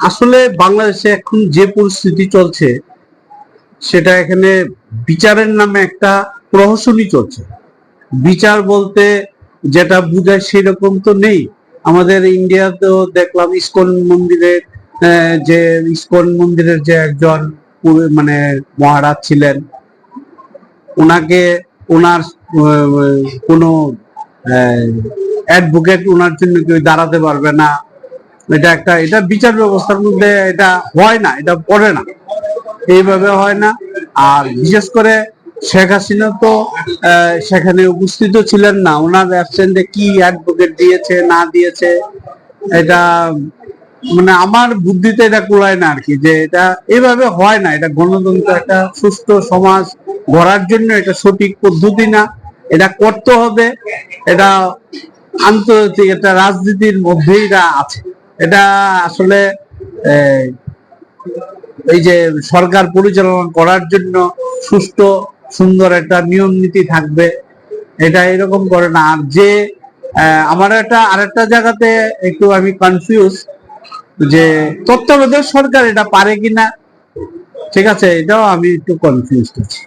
আসলে বাংলাদেশে এখন যে পরিস্থিতি চলছে, সেটা এখানে বিচারের নামে একটা প্রহসনই চলছে। বিচার বলতে যেটা বোঝায় সেরকম তো নেই। আমাদের ইন্ডিয়াতেও দেখলাম ইস্কন মন্দিরের যে ইস্কন মন্দিরের যে একজন মানে মহারাজ ছিলেন, ওনাকে ওনার কোনো অ্যাডভোকেট ওনার জন্য কেউ দাঁড়াতে পারবে না। এটা একটা, এটা বিচার ব্যবস্থার মধ্যে এটা হয় না, এটা পড়ে না। এইভাবে হয় না। আর বিশেষ করে শেখ হাসিনা তো সেখানে উপস্থিত ছিলেন না। ওনার অ্যাবসেন্টে কি অ্যাডভোকেট দিয়েছে, না দিয়েছে, এটা মানে আমার বুদ্ধিতে এটা কুলায় না আর কি, যে এটা এভাবে হয় না। এটা গণতন্ত্র একটা সুস্থ সমাজ গড়ার জন্য এটা সঠিক পদ্ধতি না। এটা করতে হবে। এটা আন্তর্জাতিক একটা রাজনীতির মধ্যেই এটা আছে। এটা আসলে এই যে সরকার পরিচালনা করার জন্য সুষ্ঠু, সুন্দর একটা নিয়ম নীতি থাকবে, এটা এরকম করে না। আর যে আমার একটা, আরেকটা জায়গাতে একটু আমি কনফিউজ যে, তত্ত্বাবধায়ক সরকার এটা পারে কিনা, ঠিক আছে, এটাও আমি একটু কনফিউজ আছি।